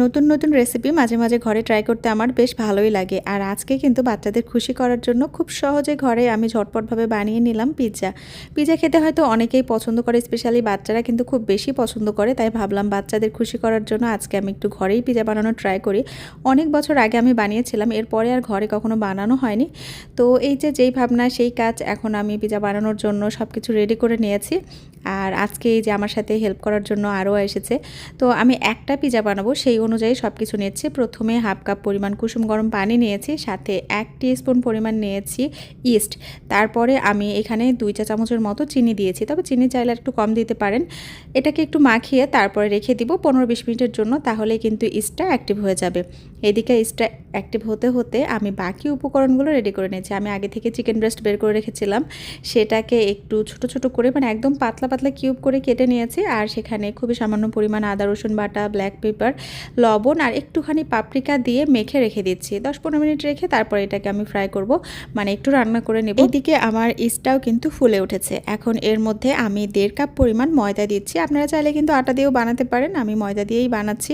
নতুন নতুন রেসিপি মাঝে মাঝে ঘরে ট্রাই করতে আমার বেশ ভালোই লাগে। আর আজকে কিন্তু বাচ্চাদের খুশি করার জন্য খুব সহজে ঘরে আমি ঝটপটভাবে বানিয়ে নিলাম পিৎজা পিৎজা খেতে হয়তো অনেকেই পছন্দ করে স্পেশালি বাচ্চারা কিন্তু খুব বেশি পছন্দ করে। তাই ভাবলাম বাচ্চাদের খুশি করার জন্য আজকে আমি একটু ঘরেই পিৎজা বানানোর ট্রাই করি। অনেক বছর আগে আমি বানিয়েছিলাম, এরপরে আর ঘরে কখনো বানানো হয়নি। তো এই যে যেই ভাবনা, সেই কাজ এখন আমি পিৎজা বানানোর জন্য সব কিছু রেডি করে নিয়েছি। আর আজকে এই যে আমার সাথে হেল্প করার জন্য আরও এসেছে। তো আমি একটা পিজা বানাবো, সেই অনুযায়ী সব কিছু নিয়েছি। প্রথমে হাফ কাপ পরিমাণ কুসুম গরম পানি নিয়েছি, সাথে এক স্পুন পরিমাণ নিয়েছি ইস্ট। তারপরে আমি এখানে দুই চা চামচের মতো চিনি দিয়েছি, তবে চিনি চাইলে একটু কম দিতে পারেন। এটাকে একটু মাখিয়ে তারপরে রেখে দিব পনেরো বিশ মিনিটের জন্য তাহলে কিন্তু ইস্টটা অ্যাক্টিভ হয়ে যাবে। এদিকে ইস্টটা অ্যাক্টিভ হতে হতে আমি বাকি উপকরণগুলো রেডি করে নিয়েছি। আমি আগে থেকে চিকেন ব্রেস্ট বের করে রেখেছিলাম। সেটাকে একটু ছোট ছোট করে মানে একদম পাতলা পাতলা কিউব করে কেটে নিয়েছি। আর সেখানে খুবই সামান্য পরিমাণ আদা, রসুন বাটা ব্ল্যাক পেপার লবণ আর একটুখানি পাপরিকা দিয়ে মেখে রেখে দিচ্ছি। দশ, পনেরো মিনিট রেখে তারপর এটাকে আমি ফ্রাই করব। মানে একটু রান্না করে নেব। এদিকে আমার ইস্টটাও কিন্তু ফুলে উঠেছে। এখন এর মধ্যে আমি দেড় কাপ পরিমাণ ময়দা দিচ্ছি। আপনারা চাইলে কিন্তু আটা দিয়েও বানাতে পারেন। আমি ময়দা দিয়েই বানাচ্ছি।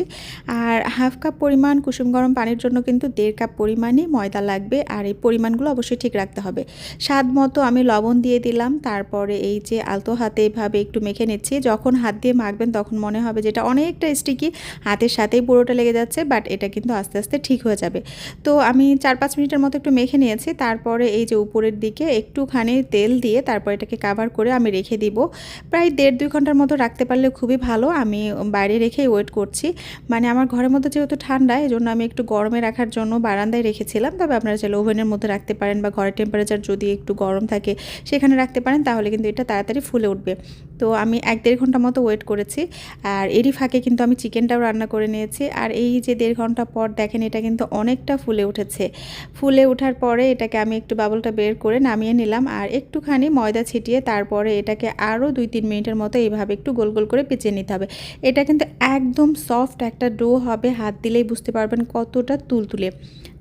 আর হাফ কাপ পরিমাণ কুসুম গরম পানির জন্য কিন্তু দেড় কাপ পরিমাণে ময়দা লাগবে আর এই পরিমাণগুলো অবশ্যই ঠিক রাখতে হবে। স্বাদ মতো আমি লবণ দিয়ে দিলাম, তারপরে এই যে আলতো হাতে এভাবে একটু মেখে নিচ্ছি। যখন হাত দিয়ে মাখবেন তখন মনে হবে যেটা অনেকটা স্টিকি হাতের সাথেই পুরোটা লেগে যাচ্ছে বাট এটা কিন্তু আস্তে আস্তে ঠিক হয়ে যাবে। তো আমি চার পাঁচ মিনিটের মতো একটু মেখে নিয়েছি, তারপরে এই যে উপরের দিকে একটুখানি তেল দিয়ে তারপর এটাকে কাভার করে আমি রেখে দিব। প্রায় দেড় দুই ঘণ্টার মতো রাখতে পারলে খুবই ভালো, আমি বাইরে রেখেই ওয়েট করছি। মানে আমার ঘরের মধ্যে যেহেতু ঠান্ডা এই জন্য আমি একটু গরমে রাখার জন্য বারান্দায় রেখেছিলাম। তবে আপনারা চাইলে ওভেনের মধ্যে রাখতে পারেন বা ঘরের টেম্পারেচার যদি একটু গরম থাকে সেখানে রাখতে পারেন, তাহলে কিন্তু এটা তাড়াতাড়ি ফুলে উঠবে। তো আমি এক দেড় ঘণ্টা মতো ওয়েট করেছি। আর এরই ফাঁকে কিন্তু আমি চিকেনটাও রান্না করে নিয়েছি। আর এই যে দেড় ঘণ্টা পর দেখেন এটা কিন্তু অনেকটা ফুলে উঠেছে। ফুলে ওঠার পরে এটাকে আমি একটু বাবলটা বের করে নামিয়ে নিলাম। আর একটুখানি ময়দা ছিটিয়ে তারপরে এটাকে আরও দুই তিন মিনিটের মতো এইভাবে একটু গোল গোল করে পেঁচে নিতে হবে। এটা কিন্তু একদম সফট একটা ডো হবে। হাত দিলেই বুঝতে পারবেন কতটা তুলতুলে।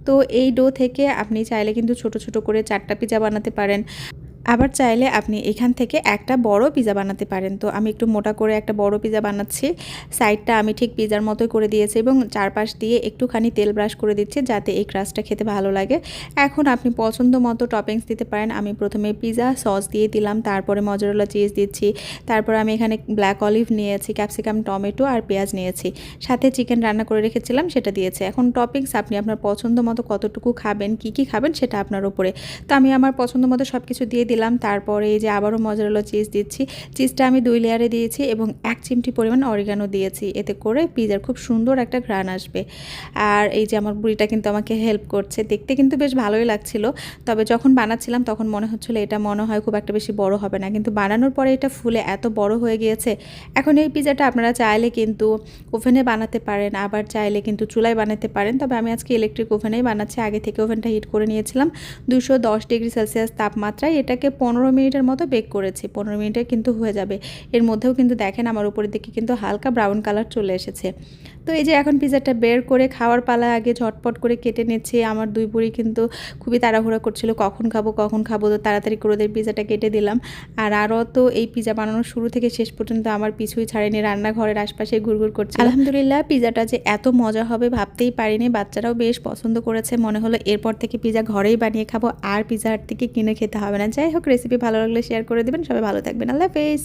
তো এই ডো থেকে আপনি চাইলে কিন্তু ছোট ছোট করে চারটা পিজা বানাতে পারেন। আবার চাইলে আপনি এখান থেকে একটা বড় পিজা বানাতে পারেন। তো আমি একটু মোটা করে একটা বড় পিজা বানাচ্ছি। সাইডটা আমি ঠিক পিজার মতোই করে দিয়েছি এবং চারপাশ দিয়ে একটুখানি তেল ব্রাশ করে দিচ্ছি যাতে এই ক্রাশটা খেতে ভালো লাগে। এখন আপনি পছন্দ মতো টপিংস দিতে পারেন। আমি প্রথমে পিজা সস দিয়ে দিলাম, তারপরে মজরলা চিজ দিচ্ছি, তারপর আমি এখানে ব্ল্যাক অলিভ নিয়েছি ক্যাপসিকাম টমেটো আর পেঁয়াজ নিয়েছি। সাথে চিকেন রান্না করে রেখেছিলাম, সেটা দিয়েছে। এখন টপিংস আপনি আপনার পছন্দ মতো কতটুকু খাবেন, কি কি খাবেন সেটা আপনার উপরে। তো আমি আমার পছন্দ মতো সব কিছু দিয়ে দিলাম, তারপরে এই যে আবারও মজারালো চিজ দিচ্ছি। চিজটা আমি দুই লেয়ারে দিয়েছি এবং এক চিমটি পরিমাণ অরিগানো দিয়েছি। এতে করে পিজার খুব সুন্দর একটা ঘ্রাণ আসবে। আর এই যে আমার বুড়িটা কিন্তু আমাকে হেল্প করছে। দেখতে কিন্তু বেশ ভালোই লাগছিল। তবে যখন বানাচ্ছিলাম তখন মনে হচ্ছিল এটা মনে হয় খুব একটা বেশি বড় হবে না। কিন্তু বানানোর পরে এটা ফুলে এত বড় হয়ে গিয়েছে। এখন এই পিজাটা আপনারা চাইলে কিন্তু ওভেনে বানাতে পারেন, আবার চাইলে কিন্তু চুলায় বানাতে পারেন। তবে আমি আজকে ইলেকট্রিক ওভেনেই বানাচ্ছি। আগে থেকে ওভেনটা হিট করে নিয়েছিলাম। দুশো ডিগ্রি সেলসিয়াস তাপমাত্রায়। এটাকে পনেরো মিনিটের মতো বেক করেছি। পনেরো মিনিটে কিন্তু হয়ে যাবে। এর মধ্যেও কিন্তু দেখেন আমার উপরের দিকে কিন্তু হালকা ব্রাউন কালার চলে এসেছে। তো এই যে এখন পিজাটা বের করে খাওয়ার পালা আগে ঝটপট করে কেটে নিচ্ছি। আমার দুই বুড়ি কিন্তু খুবই তাড়াহুড়া করছিল, কখন খাব কখন খাব, তো তাড়াতাড়ি করে ওদের পিজাটা কেটে দিলাম। আর আরও তো এই পিজা বানানোর শুরু থেকে শেষ পর্যন্ত আমার পিছুই ছাড়েনি, রান্নাঘরের আশপাশে ঘুরঘুর করছে আলহামদুলিল্লাহ পিজাটা যে এত মজা হবে ভাবতেই পারিনি, বাচ্চারাও বেশ পছন্দ করেছে, মনে হলো এরপর থেকে পিজা ঘরেই বানিয়ে খাব, আর পিজা হাট থেকে কিনে খেতে হবে না। যাই হোক রেসিপি ভালো লাগলে শেয়ার করে দেবেন, সবাই ভালো থাকবেন, আল্লাহ হাফেজ।